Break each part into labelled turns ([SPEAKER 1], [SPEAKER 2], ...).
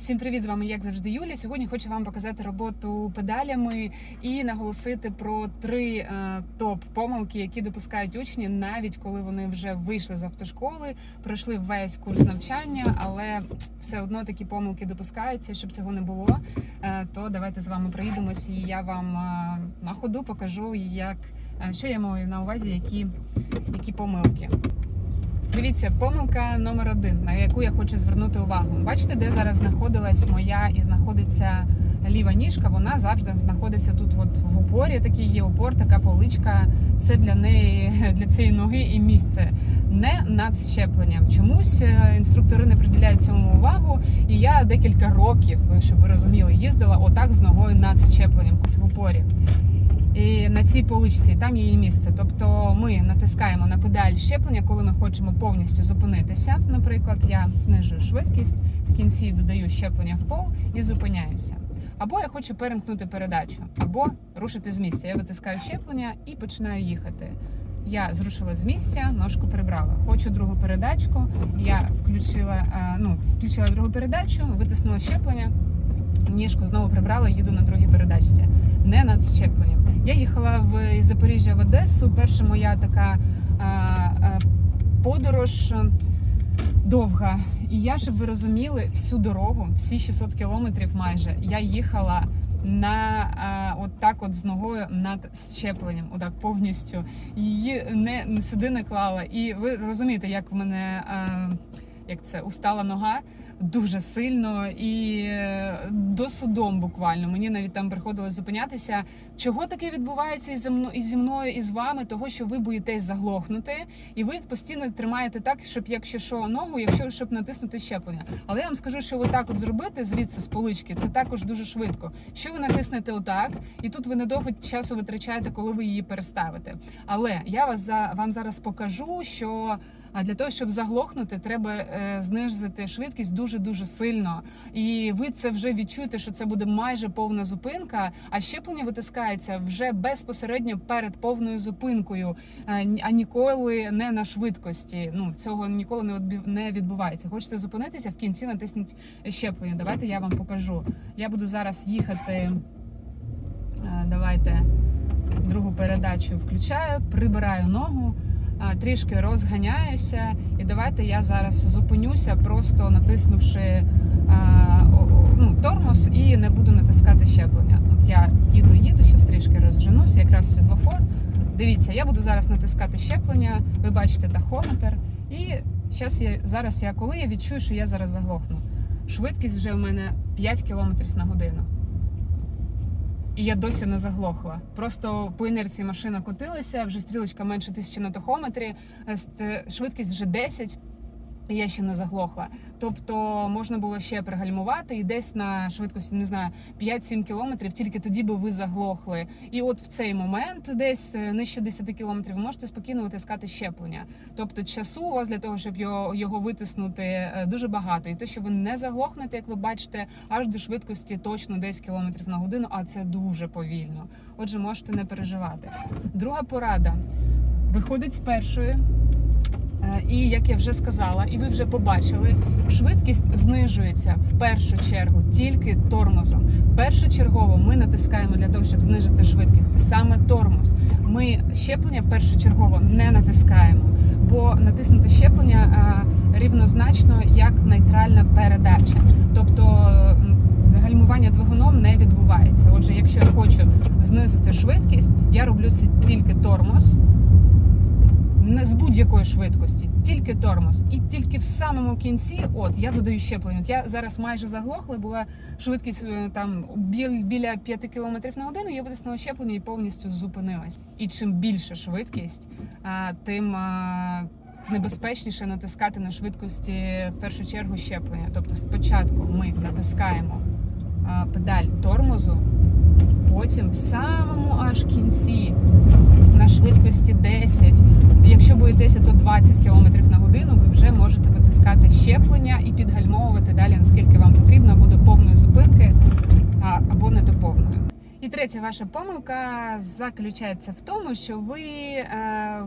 [SPEAKER 1] Всім привіт! З вами як завжди Юля. Сьогодні хочу вам показати роботу педалями і наголосити про три е, топ-помилки, які допускають учні, навіть коли вони вже вийшли з автошколи, пройшли весь курс навчання, але все одно такі помилки допускаються. Щоб цього не було, е, то давайте з вами проїдемось, і я вам е, на ходу покажу, як що я маю на увазі, які, які помилки. Дивіться, помилка номер один, на яку я хочу звернути увагу. Бачите, де зараз знаходилась моя і знаходиться ліва ніжка. Вона завжди знаходиться тут, от в упорі. Такий є упор, така поличка. Це для неї, для цієї ноги і місце. Не над щепленням. Чомусь е, інструктори не приділяють цьому увагу. І я декілька років, щоб ви розуміли, їздила отак з ногою над щепленням в упорі. І на цій поличці там є її місце. Тобто ми натискаємо на педаль щеплення, коли ми хочемо повністю зупинитися. Наприклад, я знижую швидкість, в кінці додаю щеплення в пол і зупиняюся. Або я хочу перемкнути передачу, або рушити з місця. Я витискаю щеплення і починаю їхати. Я зрушила з місця, ножку прибрала. Хочу другу передачку. Я включила, е, ну, включила другу передачу, витиснула щеплення, ніжку знову прибрала, їду на другій передачці, не над щепленням. Я їхала в Запоріжжя в Одесу. Перша моя така а, а, подорож довга. І я, щоб ви розуміли, всю дорогу, всі 600 кілометрів майже, я їхала на а, от так от з ногою над щепленням, отак повністю. Її не сюди не клала. І ви розумієте, як в мене а, як це устала нога дуже сильно і е, до судом буквально. Мені навіть там приходилось зупинятися. Чого таке відбувається і зі мною, і з вами? Того, що ви боїтесь заглохнути, і ви постійно тримаєте так, щоб якщо що ногу, якщо щоб натиснути щеплення. Але я вам скажу, що ви так от зробити звідси з полички, це також дуже швидко. Що ви натиснете отак, і тут ви недовго часу витрачаєте, коли ви її переставите. Але я вас за вам зараз покажу, що. А для того, щоб заглохнути, треба е, знизити швидкість дуже дуже сильно. І ви це вже відчуєте, що це буде майже повна зупинка. А щеплення витискається вже безпосередньо перед повною зупинкою, е, а ніколи не на швидкості. Ну цього ніколи не відбувається. Хочете зупинитися в кінці, натисніть щеплення. Давайте я вам покажу. Я буду зараз їхати. Е, Давайте другу передачу включаю, прибираю ногу трішки розганяюся, і давайте я зараз зупинюся, просто натиснувши ну, тормоз і не буду натискати щеплення. От я їду, їду, зараз трішки розженуся, якраз світлофор. Дивіться, я буду зараз натискати щеплення. Ви бачите тахометр. І зараз я зараз я коли я відчую, що я зараз заглохну. Швидкість вже в мене 5 км на годину. І я досі не заглохла. Просто по інерції машина котилася, вже стрілочка менше тисячі на тахометрі, е, швидкість вже 10, і я ще не заглохла. Тобто можна було ще пригальмувати і десь на швидкості, не знаю, 5-7 кілометрів, тільки тоді би ви заглохли. І от в цей момент, десь е, нижче 10 кілометрів, ви можете спокійно витискати щеплення. Тобто часу у вас для того, щоб його, його витиснути, е, дуже багато. І те, що ви не заглохнете, як ви бачите, аж до швидкості точно 10 км на годину, а це дуже повільно. Отже, можете не переживати. Друга порада виходить з першої. Е, І як я вже сказала, і ви вже побачили, швидкість знижується в першу чергу тільки тормозом. Першочергово ми натискаємо для того, щоб знижити швидкість саме тормоз. Ми щеплення першочергово не натискаємо, бо натиснути щеплення е, рівнозначно як нейтральна передача. Тобто гальмування двигуном не відбувається. Отже, якщо я хочу знизити швидкість, я роблю це тільки тормоз з будь-якої швидкості, тільки тормоз. І тільки в самому кінці, от я додаю щеплення. Я зараз майже заглохла, була швидкість е, там біля 5 км на годину. Я витиснула щеплення і повністю зупинилась. І чим більша швидкість, тим небезпечніше натискати на швидкості в першу чергу щеплення. Тобто спочатку ми натискаємо педаль тормозу, потім в самому аж кінці на швидкості 10. І Якщо боїтеся, то 20 км на годину ви вже можете витискати щеплення і підгальмовувати далі, наскільки вам потрібно, або до повної зупинки, або не до повної. І третя ваша помилка заключається в тому, що ви е,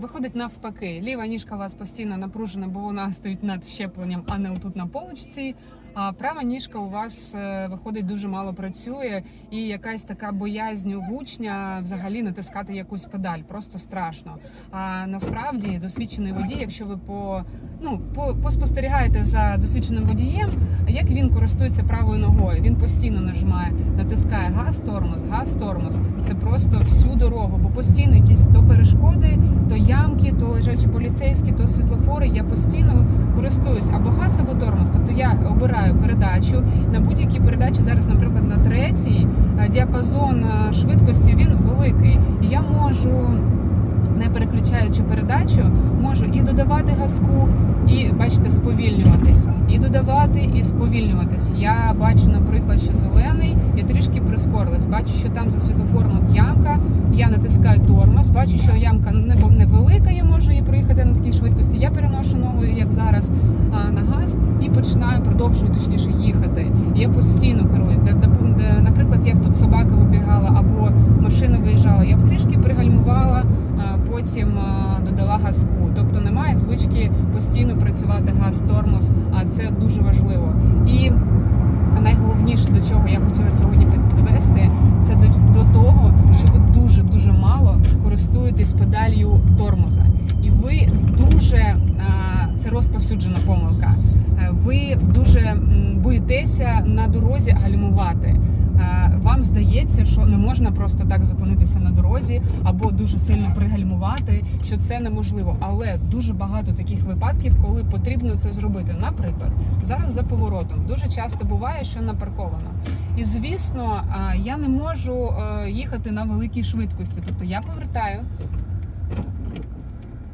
[SPEAKER 1] виходить навпаки. Ліва ніжка у вас постійно напружена, бо вона стоїть над щепленням, а не отут на полочці. А права ніжка у вас е, виходить дуже мало працює, і якась така боязнь у учня взагалі натискати якусь педаль, просто страшно. А насправді досвідчений водій, якщо ви по ну по, поспостерігаєте за досвідченим водієм, як він користується правою ногою, він постійно нажимає, натискає газ, тормоз, газ, тормоз. Це просто всю дорогу, бо постійно якісь то перешкоди, то лежачі поліцейські, то світлофори. Я постійно користуюсь або газ, або тормоз. Тобто я обираю передачу на будь-якій передачі. Зараз, наприклад, на третій е, діапазон е, швидкості він великий. І я можу, не переключаючи передачу, можу і додавати газку, і бачите, сповільнюватись, і додавати, і сповільнюватись. Я бачу, наприклад, що зелений, я трішки прискорилась. Бачу, що там за світлофором ямка. Я натискаю тормоз, бачу, що ямка не невелика, я можу її проїхати на такій швидкості. Я переношу ногою, як зараз, на газ і починаю продовжую точніше їхати. Я постійно керуюсь. Наприклад, як тут собака вибігала або машина виїжджала, я б трішки пригальмувала, а, потім а, додала газку. Тобто немає звички постійно працювати газ, тормоз, а це дуже важливо. І найголовніше, до чого я хотіла сьогодні підвести, це до, до того, що ви дуже дуже мало користуєтесь педалью тормоза, і ви дуже а, це розповсюджена помилка. е, Ви дуже боїтеся на дорозі гальмувати. Е, Вам здається, що не можна просто так зупинитися на дорозі або дуже сильно пригальмувати, що це неможливо. Але дуже багато таких випадків, коли потрібно це зробити. Наприклад, зараз за поворотом дуже часто буває, що напарковано. І звісно, е, я не можу е, їхати на великій швидкості. Тобто я повертаю.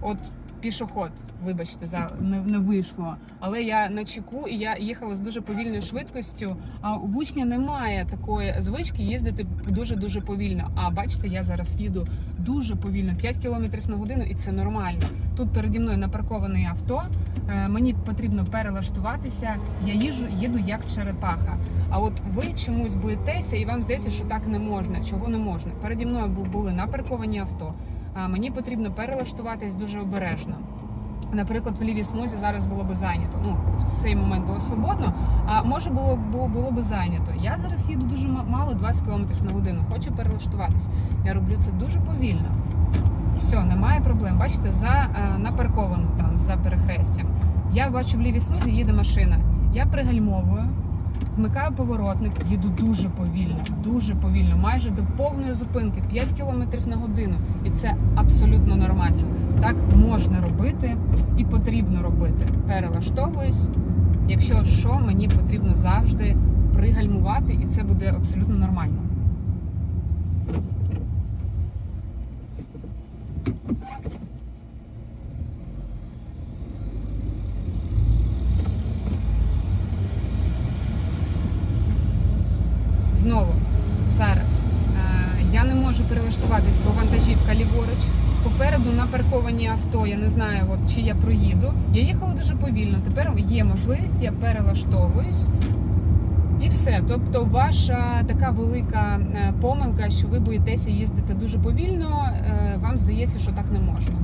[SPEAKER 1] От пішоход, вибачте, за не, не вийшло. Але я на чеку і я їхала з дуже повільною швидкістю. А у учня немає такої звички їздити дуже дуже повільно. А бачите, я зараз їду дуже повільно, 5 км на годину, і це нормально. Тут переді мною напарковане авто. е, Мені потрібно перелаштуватися. Я їжу, їду як черепаха. А от ви чомусь боїтеся, і вам здається, що так не можна. Чого не можна? Переді мною були напарковані авто. Мені потрібно перелаштуватись дуже обережно. Наприклад, в лівій смузі зараз було би зайнято. Ну, в цей момент було свободно, а може було було, було би зайнято. Я зараз їду дуже мало 20 км на годину. Хочу перелаштуватись. Я роблю це дуже повільно. Все, немає проблем. Бачите, за е, напарковану там за перехрестям. Я бачу в лівій смузі їде машина. Я пригальмовую, вмикаю поворотник, їду дуже повільно, дуже повільно, майже до повної зупинки, 5 км на годину. І це абсолютно нормально. Так можна робити і потрібно робити. Перелаштовуюсь. Якщо що, мені потрібно завжди пригальмувати, і це буде абсолютно нормально. Знову зараз е, я не можу перелаштуватись, бо вантажівка ліворуч. Попереду напарковані авто. Я не знаю, от чи я проїду. Я їхала дуже повільно. Тепер є можливість, я перелаштовуюсь. І все. Тобто, ваша така велика е, помилка, що ви боїтеся їздити дуже повільно, е, вам здається, що так не можна.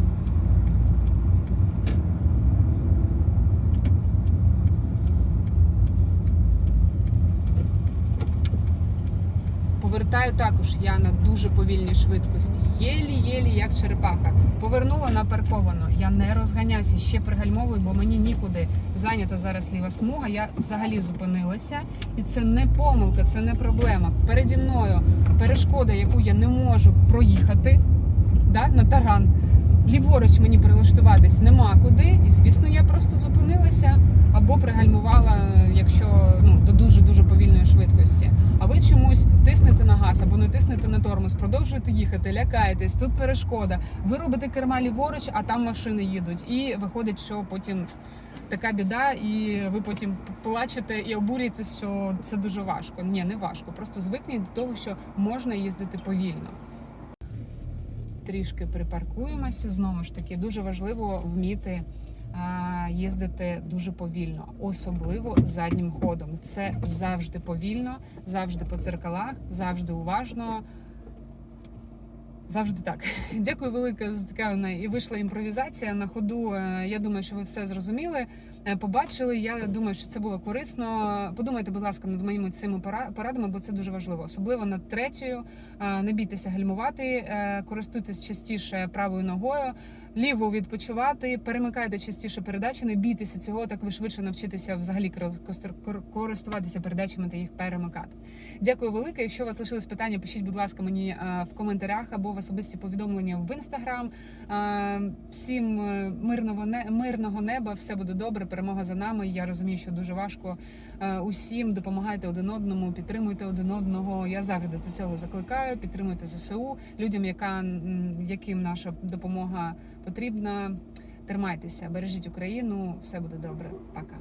[SPEAKER 1] Повертаю також я на дуже повільній швидкості. Єлі-єлі, як черепаха. Повернула напарковано. Я не розганяюся, ще пригальмовую, бо мені нікуди зайнята зараз ліва смуга. Я взагалі зупинилася. І це не помилка, це не проблема. Переді мною перешкода, яку я не можу проїхати да, на таран. Ліворуч мені прилаштуватись нема куди. І звісно, я просто зупинилася або пригальмувала, якщо ну, до дуже дуже повільної швидкості. А ви чомусь тиснете на газ або не тиснете на тормоз, продовжуєте їхати, лякаєтесь, тут перешкода. Ви робите керма ліворуч, а там машини їдуть. І виходить, що потім така біда, і ви потім плачете і обурюєтесь, що це дуже важко. Ні, не важко. Просто звикніть до того, що можна їздити повільно. Трішки припаркуємося. Знову ж таки, дуже важливо вміти їздити дуже повільно, особливо заднім ходом. Це завжди повільно, завжди по дзеркалах, завжди уважно. Завжди так. Дякую велике за така і вийшла імпровізація на ходу. е, Я думаю, що ви все зрозуміли. е, побачили. Я думаю, що це було корисно. Подумайте, будь ласка, над моїми цими пора- порадами, бо це дуже важливо, особливо над третьою. Е, Не бійтеся гальмувати, е, користуйтесь частіше правою ногою. Ліву відпочивати, перемикайте частіше передачі, не бійтеся цього, так ви швидше навчитеся взагалі кор- користуватися передачами та їх перемикати. Дякую велике. Якщо у вас лишились питання, пишіть, будь ласка, мені е, в коментарях або в особисті повідомлення в інстаграм. Е, Всім е, мирного мирного неба, все буде добре. Перемога за нами. Я розумію, що дуже важко усім. Допомагайте один одному, підтримуйте один одного. Я завжди до цього закликаю. Підтримуйте ЗСУ людям, яка яким наша допомога потрібна. Тримайтеся, бережіть Україну, все буде добре. Пока.